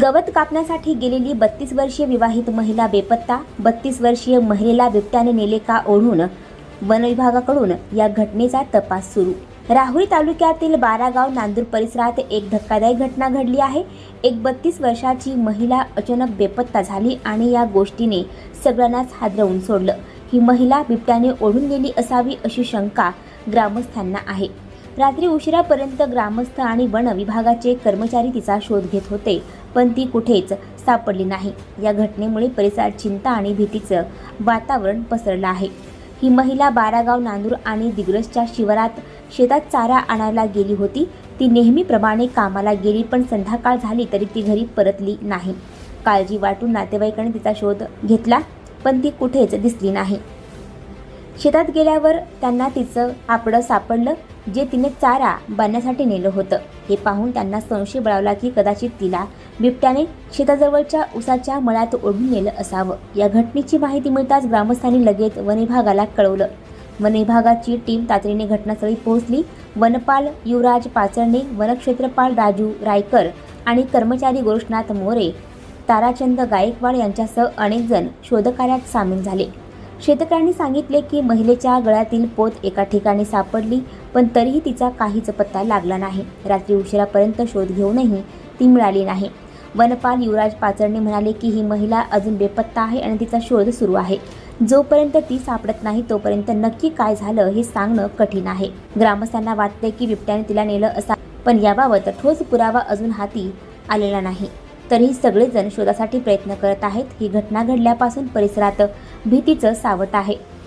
गवत कापण्यासाठी गेलेली बत्तीस वर्षीय विवाहित महिला बेपत्ता बत्तीस वर्षीय महिलेला बिबट्याने नेले का ओढून वनविभागाकडून या घटनेचा तपास सुरू. राहुरी तालुक्यातील बारागाव नांदूर परिसरात एक धक्कादायक घटना घडली आहे. एक बत्तीस वर्षाची महिला अचानक बेपत्ता झाली आणि या गोष्टीने सगळ्यांनाच हादरवून सोडलं. ही महिला बिबट्याने ओढून गेली असावी अशी शंका ग्रामस्थांना आहे. रात्री उशिरापर्यंत ग्रामस्थ आणि वन विभागाचे कर्मचारी तिचा शोध घेत होते पण ती कुठेच सापडली नाही. या घटनेमुळे परिसरात चिंता आणि भीतीचं वातावरण पसरलं आहे. ही महिला बारागाव नांदूर आणि दिग्रसच्या शिवारात शेतात चारा आणायला गेली होती. ती नेहमीप्रमाणे कामाला गेली पण संध्याकाळ झाली तरी ती घरी परतली नाही. काळजी वाटून नातेवाईकांनी तिचा शोध घेतला पण ती कुठेच दिसली नाही. शेतात गेल्यावर त्यांना तिचं आपडं सापडलं जे तिने चारा बांधण्यासाठी नेलं होतं. हे पाहून त्यांना संशय बळावला की कदाचित तिला बिबट्याने शेताजवळच्या उसाच्या मळ्यात ओढून नेलं असावं. या घटनेची माहिती मिळताच ग्रामस्थांनी लगेच वन विभागाला कळवलं. वन विभागाची टीम तातडीने घटनास्थळी पोहोचली. वनपाल युवराज पाचरणे वनक्षेत्रपाल राजू रायकर आणि कर्मचारी गोरक्षनाथ मोरे ताराचंद गायकवाड यांच्यासह अनेक जण शोधकार्यात सामील झाले. शेतकऱ्यांनी सांगितले की महिलेच्या गळ्यातील पोत एका ठिकाणी सापडली पण तरीही तिचा काहीच पत्ता लागला नाही. रात्री उशिरापर्यंत शोध घेऊनही ती मिळाली नाही. वनपाल युवराज पाचरणे म्हणाले की ही महिला अजून बेपत्ता आहे आणि तिचा शोध सुरू आहे. जोपर्यंत ती सापडत नाही तोपर्यंत नक्की काय झालं हे सांगणं कठीण आहे. ग्रामस्थांना वाटते की बिबट्याने तिला नेलं असा पण याबाबत ठोस पुरावा अजून हाती आलेला नाही. तरीही सगळेजण शोधासाठी प्रयत्न करत आहेत. ही घटना घडल्यापासून परिसरात भीतीचं सावट आहे.